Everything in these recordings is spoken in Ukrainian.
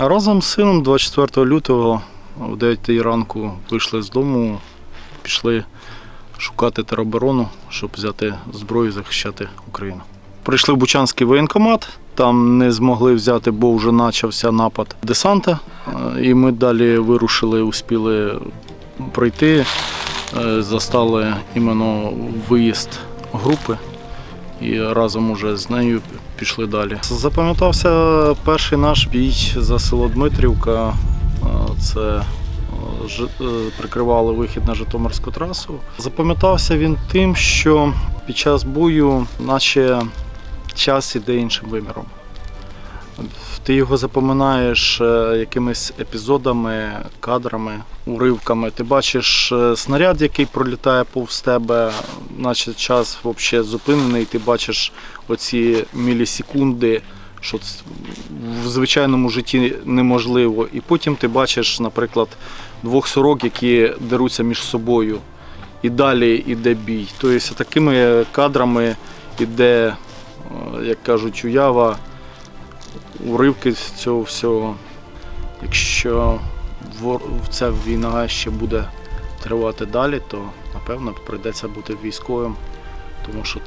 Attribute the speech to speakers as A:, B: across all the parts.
A: Разом з сином 24 лютого о 9 ранку вийшли з дому, пішли шукати тероборону, щоб взяти зброю і захищати Україну. Прийшли в Бучанський воєнкомат, там не змогли взяти, бо вже почався напад десанта. Е, І ми далі вирушили, успіли пройти, е, застали іменно виїзд групи і разом уже з нею пішли далі. Запам'ятався перший наш бій за село Дмитрівка. Е, Це е, е, прикривали вихід на Житомирську трасу. Запам'ятався він тим, що під час бою, наче час іде іншим виміром. Ти його запоминаєш е, якимись епізодами, кадрами, уривками. Ти бачиш е, снаряд, який пролітає повз тебе, наче час взагалі зупинений. Ти бачиш оці мілісекунди, що в звичайному житті неможливо. І потім ти бачиш, наприклад, двох сорок, які деруться між собою. І далі йде бій. Тобто такими кадрами йде, е, як кажуть, уява, уривки з цього всього. Якщо ця війна ще буде тривати далі, то напевно прийдеться бути військовим, тому що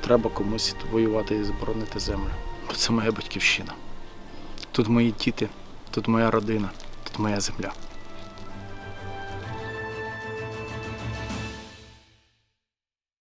A: треба комусь воювати і зборонити землю. Це моя батьківщина. Тут мої діти, тут моя родина, тут моя земля.